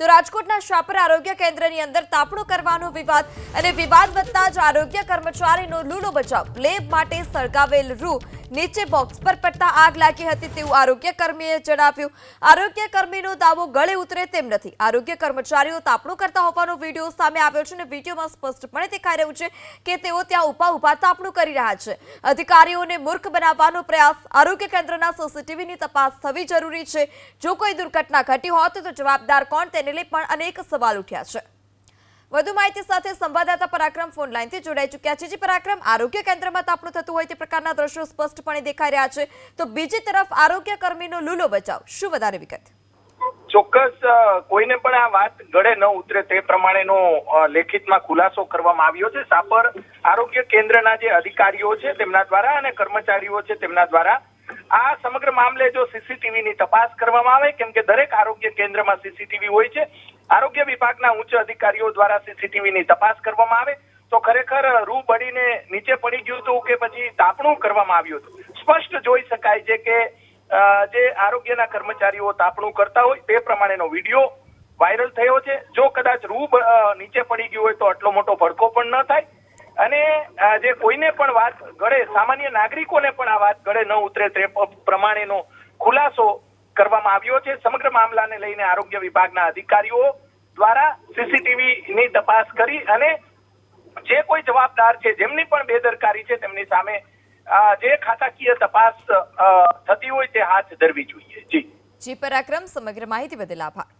તો રાજકોટના શાપર આરોગ્ય કેન્દ્રની અંદર તાપણું કરવાનો વિવાદ અને વિવાદ વધતા જ આરોગ્ય કર્મચારીનો લૂલો બચાવ. લેબ માટે સળગાવેલ રૂ નીચે બોક્સ પર પડતા આગ લાગી હતી તેવું આરોગ્ય કર્મીએ જણાવ્યું. આરોગ્ય કર્મીનો દાવો ગળે ઉતરે તેમ નથી. આરોગ્ય કર્મચારીઓ તાપણું કરતા હોવાનો વીડિયો સામે આવ્યો છે અને વિડીયોમાં સ્પષ્ટપણે દેખાઈ રહ્યું છે કે તેઓ ત્યાં ઊભા ઊભા તાપણું કરી રહ્યા છે. અધિકારીઓને મૂર્ખ બનાવવાનો પ્રયાસ આરોગ્ય કેન્દ્રના સીસીટીવીની તપાસ થવી જરૂરી છે. જો કોઈ દુર્ઘટના ઘટી હોત તો જવાબદાર કોણ? તેને લઈ પણ અનેક સવાલ ઉઠ્યા છે. વધુ માહિતી સાથે સંવાદદાતા પરાક્રમ ફોન લાઈનથી જોડાઈ ચૂક્યા છે, જે પરાક્રમ આરોગ્ય કેન્દ્રમાં તાપણું થતું હોય તે પ્રકારના દ્રશ્યો સ્પષ્ટપણે દેખાઈ રહ્યા છે. તો બીજી તરફ આરોગ્ય કર્મીનો લૂલો બચાવ, શું વધારે વિગત? ચોક્કસ કોઈને પણ આ વાત ગળે ન ઉતરે તે પ્રમાણેનો લેખિતમાં ખુલાસો કરવામાં આવ્યો છે. સાપર આરોગ્ય કેન્દ્રના જે અધિકારીઓ છે તેમના દ્વારા અને કર્મચારીઓ છે તેમના દ્વારા આ સમગ્ર મામલે જો સીસીટીવી ની તપાસ કરવામાં આવે, કેમ કે દરેક આરોગ્ય કેન્દ્રમાં સીસીટીવી હોય છે આરોગ્ય વિભાગના ઉચ્ચ અધિકારીઓ દ્વારા સીસીટીવીની તપાસ કરવામાં આવે તો ખરેખર રૂ બળીને નીચે પડી ગયું હતું કે પછી તાપણું કરવામાં આવ્યું હતું? સ્પષ્ટ જોઈ શકાય છે કે જે આરોગ્યના કર્મચારીઓ તાપણું કરતા હોય તે પ્રમાણેનો વીડિયો વાયરલ થયો છે. જો કદાચ રૂ નીચે પડી ગયું હોય તો આટલો મોટો ભડકો પણ ન થાય. અને જે કોઈને પણ વાત ગળે, સામાન્ય નાગરિકોને પણ આ વાત ગળે ન ઉતરે તે પ્રમાણેનો ખુલાસો કરવામાં આવ્યો છે. સમગ્ર મામલાને લઈને આરોગ્ય વિભાગના અધિકારીઓ દ્વારા સીસીટીવી ની તપાસ કરી અને જે કોઈ જવાબદાર છે, જેમની પણ બેદરકારી છે, તેમની સામે જે ખાતાકીય તપાસ થતી હોય તે હાથ ધરવી જોઈએ. જી. જી, પરાક્રમ, સમગ્ર માહિતી બદલ આભાર.